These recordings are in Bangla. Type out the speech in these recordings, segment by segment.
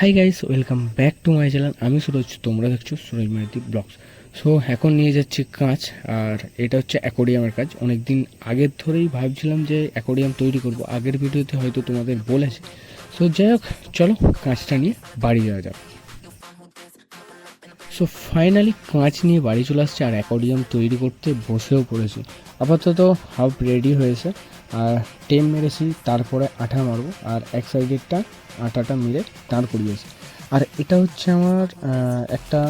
Hi guys welcome back to my channel আমি সুরজ, তোমরা দেখছ সুরজ মাইতি ব্লগস। সো এখন নিয়ে যাচ্ছি কাঁচ আর এটা হচ্ছে অ্যাকোরিয়ামের কাজ। অনেক দিন আগের ধরেই ভাবছিলাম যে অ্যাকোরিয়াম তৈরি করব, আগের ভিডিওতে হয়তো তোমাদের বলেছি। সো যাই হোক, চলো কাঁচটা নিয়ে বাড়ি যাওয়া যাক। সো ফাইনালি কাঁচ নিয়ে বাড়ি চলে আসছে, আর অ্যাকোরিয়াম তৈরি করতে বসেও পড়েছি। আপাতত হাফ রেডি হয়েছে। আর টেম মেরেছি, তারপরে আঠা মারবো, আর এক সাইডেরটা আটাটা মেরে দাঁড় করিয়েছি। আর এটা হচ্ছে আমার একটা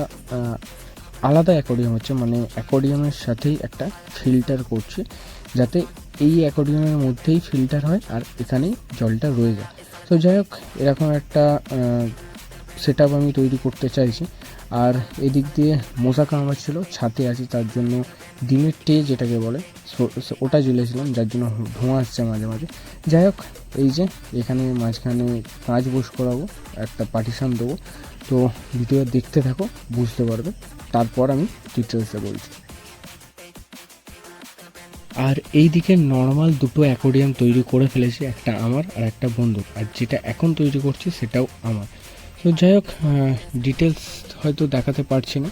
আলাদা অ্যাকোরিয়াম হচ্ছে মানে অ্যাকোরিয়ামের সাথেই একটা ফিল্টার করছে, যাতে এই অ্যাকোরিয়ামের মধ্যেই ফিল্টার হয় আর এখানেই জলটা রয়ে যায়। তো যাই হোক, এরকম একটা সেট আমি তৈরি করতে চাইছি। আর এদিক দিয়ে মশা কামড়াচ্ছিল, ছাতে আছি, তার জন্য ডিমের টে যেটাকে বলে ওটা জ্বলেছিলাম যার জন্য ধোঁয়া আসছে মাঝে মাঝে। যাই হোক, এই যে এখানে মাঝখানে কাঁচ বস করাবো, একটা পার্টিশন দেবো। তো ভিডিও দেখতে থাকো, বুঝতে পারবে। তারপর আমি ডিটেলসে বলছি। আর এই দিকে নর্মাল দুটো অ্যাকোরিয়াম তৈরি করে ফেলেছি একটা আমার আর একটা বন্ধুর। আর যেটা এখন তৈরি করছি সেটাও আমার। তো যাই হোক ডিটেলস হয়তো দেখাতে পারছি না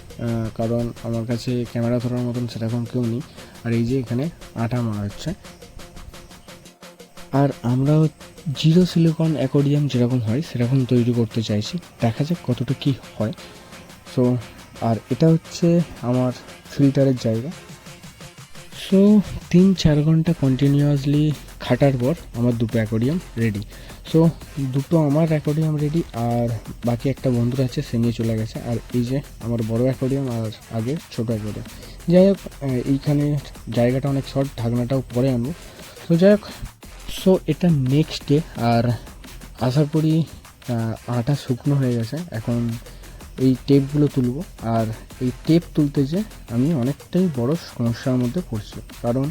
কারণ আমার কাছে ক্যামেরা ধরার মতন সেরকম কেউ নেই। আর এই যে এখানে আটা মারা হচ্ছে। আর আমরা জিরো সিলিকন অ্যাকোরিয়াম যেরকম হয়, সেরকম তৈরি করতে চাইছি। দেখা যাক কতটা কী হয়। সো আর এটা হচ্ছে আমার ফিল্টারের জায়গা। সো তিন চার ঘণ্টা কন্টিনিউয়াসলি খাটার পর আমার দুটো অ্যাকোরিয়াম রেডি সো দুটো আমার অ্যাকোরিয়াম রেডি আর বাকি একটা বন্ধুর আছে, সে নিয়ে চলে গেছে। আর এই যে আমার বড় অ্যাকোরিয়াম আর আগে ছোটো অ্যাকোরিয়াম। যাই হোক এইখানে জায়গাটা অনেক শর্ট ঢাকনাটাও পরে আনব। তো যাই হোক সো এটা নেক্সট ডে আর আশা করি আটা শুকনো হয়ে গেছে। এখন এই টেপগুলো তুলবো। আর এই টেপ তুলতে যে আমি অনেকটাই বড় সমস্যার মধ্যে পড়ছি। কারণ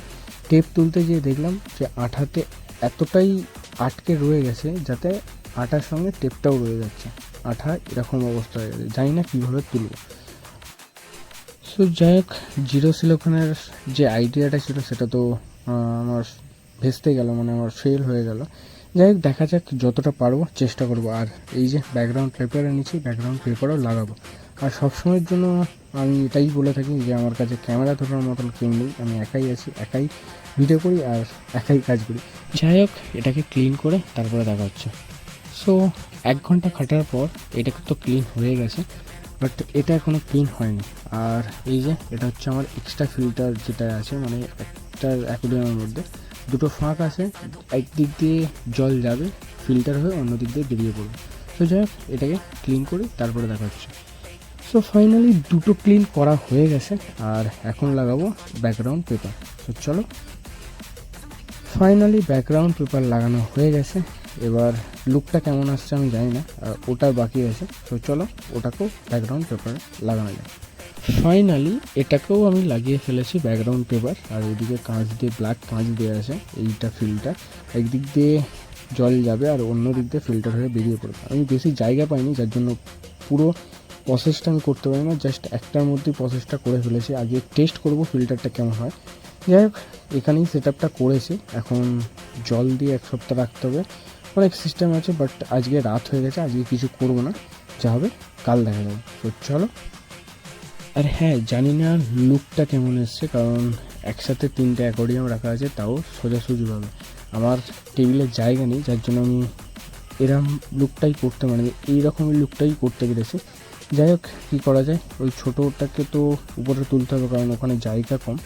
টেপ তুলতে গিয়ে দেখলাম যে আঠাতে এতটাই আটকে রয়ে গেছে যাতে আটার সঙ্গে টেপটাও রয়ে যাচ্ছে। আঠা এরকম অবস্থা হয়ে গেছে। জানি না কীভাবে তুলবো। সো যাই হোক জিরো সিলোকনের যে আইডিয়াটা ছিল, সেটা তো আমার ভেস্তে গেল মানে আমার ফেল হয়ে গেল। যাই হোক, দেখা যাক যতটা পারব, চেষ্টা করব। আর এই যে ব্যাকগ্রাউন্ড পেপার এনেছি ব্যাকগ্রাউন্ড পেপারও লাগাবো। আর সবসময়ের জন্য আমি এটাই বলে থাকি যে, আমার কাছে ক্যামেরা ধরার মতন কেউ নেই। আমি একাই আছি, একাই ভিডিও করি আর একাই কাজ করি। যাই হোক, এটাকে ক্লিন করে তারপরে দেখা হচ্ছে। সো এক ঘণ্টা খাটার পর এটাকে তো ক্লিন হয়ে গেছে বাট এটা এখনও ক্লিন হয়নি। আর এই যে, এটা হচ্ছে আমার এক্সট্রা ফিল্টার যেটা আছে মানে একটা অ্যাকোরিয়ামের মধ্যে। দুটো ফাঁক আছে একদিক দিয়ে জল যাবে ফিল্টার হয়ে অন্য দিক দিয়ে বেরিয়ে পড়বে। তো যাই হোক, এটাকে ক্লিন করে তারপরে দেখা হচ্ছে। সো ফাইনালি দুটো ক্লিন করা হয়ে গেছে, আর এখন লাগাবো ব্যাকগ্রাউন্ড পেপার তো চলো ফাইনালি ব্যাকগ্রাউন্ড পেপার লাগানো হয়ে গেছে। এবার লুকটা কেমন আসছে আমি জানি না ওটা বাকি আছে। তো চলো, ওটাকেও ব্যাকগ্রাউন্ড পেপার লাগানো যায় ফাইনালি এটাকেও আমি লাগিয়ে ফেলেছি ব্যাকগ্রাউন্ড পেপার আর এদিকে কাঁচ দিয়ে ব্ল্যাক কাঁচ দেওয়া আছে, এইটা ফিল্টার একদিক দিয়ে জল যাবে আর অন্য দিক দিয়ে ফিল্টার হয়ে বেরিয়ে পড়বে। আমি বেশি জায়গা পাইনি, যার জন্য পুরো প্রসেসটা আমি করতে পারি না জাস্ট একটার মধ্যেই প্রসেসটা করে ফেলেছি। আগে টেস্ট করব ফিল্টারটা কেমন হয়। যাই হোক, এখানেই সেট আপটা করেছি। এখন জল দিয়ে এক সপ্তাহ রাখতে হবে। অনেক সিস্টেম আছে বাট আজকে রাত হয়ে গেছে, আজকে কিছু করব না। যা হবে কাল দেখা যাবে। তো চলো। আর হ্যাঁ জানি না লুকটা কেমন এসছে, কারণ একসাথে তিনটে অ্যাকোরিয়াম রাখা আছে, তাও সোজাসুজিভাবে। আমার টেবিলের জায়গা নেই, যার জন্য আমি এরম লুকটাই করতে মানে এই রকমের লুকটাই করতে পেরেছি যাই হোক, কী করা যায়? ওই ছোটোটাকে তো উপরে তুলতে হবে, কারণ ওখানে জায়গা কম।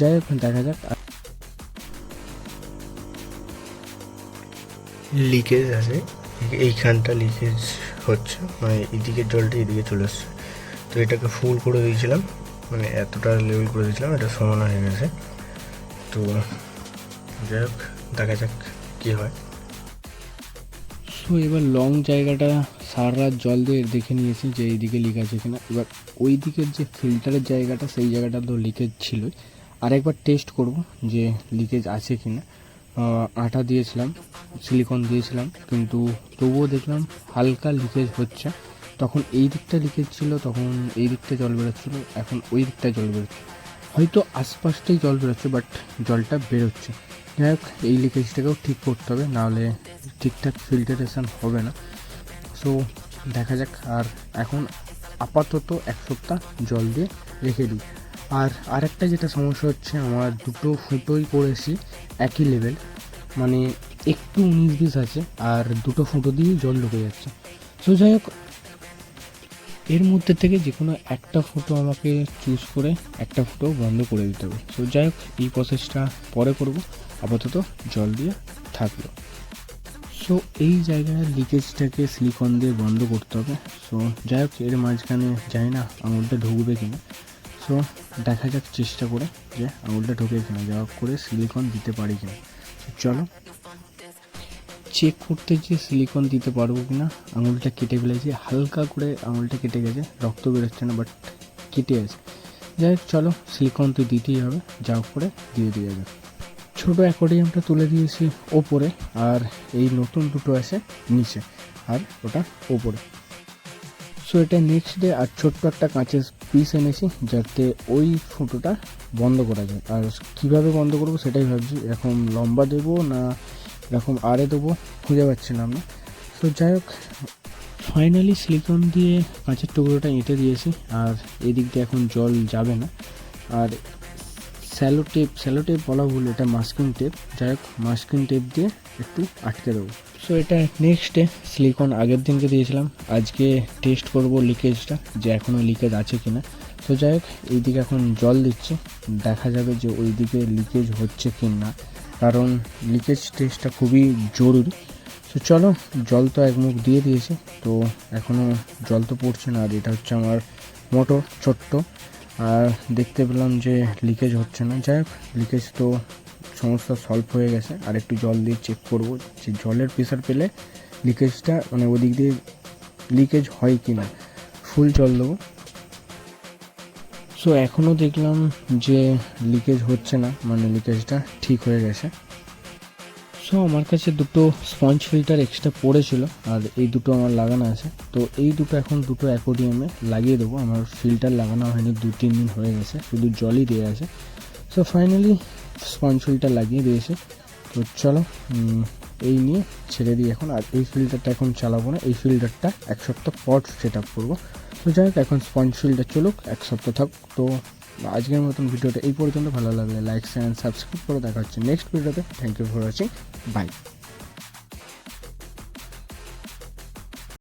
যাই হোক, দেখা যাক। লিকেজ আছে। এইখানটা লিকেজ হচ্ছে মানে এদিকে জলটা এদিকে চলে আসছে। তো এটাকে ফুল করে দিয়েছিলাম। মানে এতটা লেভেল করে দিয়েছিলাম এটা সমান হয়ে গেছে। তো যাই হোক দেখা যাক কী হয়। সো এবার লং জায়গাটা সারা জল দিয়ে দেখে নিয়েছি যে এইদিকে লিক আছে কিনা। এবার ওই দিকের যে ফিল্টারের জায়গাটা সেই জায়গাটা তো লিকেজ ছিল আর একবার টেস্ট করব যে লিকেজ আছে কিনা। আহ, আটা দিয়েছিলাম সিলিকন দিয়েছিলাম কিন্তু তবুও দেখলাম হালকা লিকেজ হচ্ছে। তখন এই দিকটা লিকেজ ছিল তখন এই দিকটা জল বেরোচ্ছিলো, এখন ওই দিকটায় জল বেরোচ্ছে। হয়তো আশপাশটাই জল বেরোচ্ছে বাট জলটা বেরোচ্ছে। যাই হোক, এই লিকেজটাকেও ঠিক করতে হবে, নাহলে ঠিকঠাক ফিল্টারেশন হবে না। সো দেখা যাক, আর এখন আপাতত এক সপ্তাহ জল দিয়ে রেখে দিই। আর আরেকটা যেটা সমস্যা হচ্ছে, আমার দুটো ফুটোই করেছি একই লেভেল মানে একটু উনিশ বিশ আছে, আর দুটো ফুটো দিয়ে জল ঢুকে যাচ্ছে। তো যাই হোক এর মধ্যে থেকে যে কোনো একটা ফটো আমাকে চুজ করে একটা ফটো বন্ধ করে দিতে হবে। সো যাই হোক এই প্রসেসটা পরে করব। আপাতত জল দিয়ে থাকল। সো এই জায়গায় লিকেজটাকে সিলিকন দিয়ে বন্ধ করতে হবে। সো যাই হোক এর মাঝখানে জানি না আঙুলটা ঢুকবে কিনা। সো দেখা যাক চেষ্টা করে যে আঙুলটা ঢুকে কিনা যা হোক করে সিলিকন দিতে পারি কিনা। চলো চেক করতে যে সিলিকন দিতে পারব কিনা, আঙুলটা কেটে ফেলেছি। হালকা করে আঙুলটা কেটে গেছে, রক্ত বেরোচ্ছে না বাট কেটে আছে। যাই হোক, চলো সিলিকন তো দিতেই হবে, যা করে দিয়ে দিয়ে যাবে ছোটো অ্যাকোরিয়ামটা তুলে দিয়েছি ওপরে, আর এই নতুন দুটো আছে নিচে, আর ওটা ওপরে। সো এটা নেক্সট ডে আর ছোট্ট একটা কাঁচের পিস এনেছি, যাতে ওই ফুটোটা বন্ধ করা যায়। আর কীভাবে বন্ধ করব, সেটাই ভাবছি। এরকম লম্বা দেবো না এরকম আরে দেবো, খুঁজে পাচ্ছিলাম না তো যাই হোক ফাইনালি সিলিকন দিয়ে কাঁচের টুকরোটা এঁটে দিয়েছি, আর এদিক দিয়ে এখন জল যাবে না। আর স্যালো টেপ স্যালো টেপ বলা ভুল, এটা মাস্কিং টেপ যাই হোক মাস্কিং টেপ দিয়ে একটু আটকে দেবো। সো এটা নেক্সট ডে সিলিকন আগের দিনকে দিয়েছিলাম। আজকে টেস্ট করব লিকেজটা যে এখনও লিকেজ আছে কি না তো যাই হোক, এইদিকে এখন জল দিচ্ছে। দেখা যাবে যে ওই দিকে লিকেজ হচ্ছে কি না কারণ লিকেজ টেস্টটা খুবই জরুরি। তো চলো, জল তো এক মুখ দিয়ে দিয়েছে, তো এখনও জল তো পড়ছে না, আর এটা হচ্ছে আমার মোটর ছোট্ট। আর দেখতে পেলাম যে লিকেজ হচ্ছে না। যাই হোক লিকেজ তো সমস্যা সলভ হয়ে গেছে। আর একটু জল দিয়ে চেক করব যে জলের প্রেশার পেলে লিকেজটা মানে ওদিক দিয়ে লিকেজ হয় কি না ফুল জল দেবো। সো এখনও দেখলাম যে লিকেজ হচ্ছে না মানে লিকেজটা ঠিক হয়ে গেছে। সো আমার কাছে দুটো স্পঞ্জ ফিল্টার এক্সট্রা পড়েছিল, আর এই দুটো আমার লাগানো আছে। তো এই দুটো এখন দুটো অ্যাকোডিয়ামে লাগিয়ে দেবো। আমার ফিল্টার লাগানো হয়নি, দু, তিন দিন হয়ে গেছে, শুধু জলই দিয়ে আছে। সো ফাইনালি স্পঞ্জ ফিল্টার লাগিয়ে দিয়েছে। তো চলো এই নিয়ে ছেড়ে দিই এখন। আর এই ফিল্টারটা এখন চালাবো না, এই ফিল্টারটা এক সপ্তাহ পর সেট আপ করব। তো যাই হোক এখন স্পঞ্জ শিল্ডে চলুক, এক সপ্তাহ থাক। তো আজকের মতন ভিডিওটা এই পর্যন্ত। ভালো লাগলে লাইক শেয়ার সাবস্ক্রাইব করে দেখা হচ্ছে নেক্সট ভিডিওতে thank you for watching bye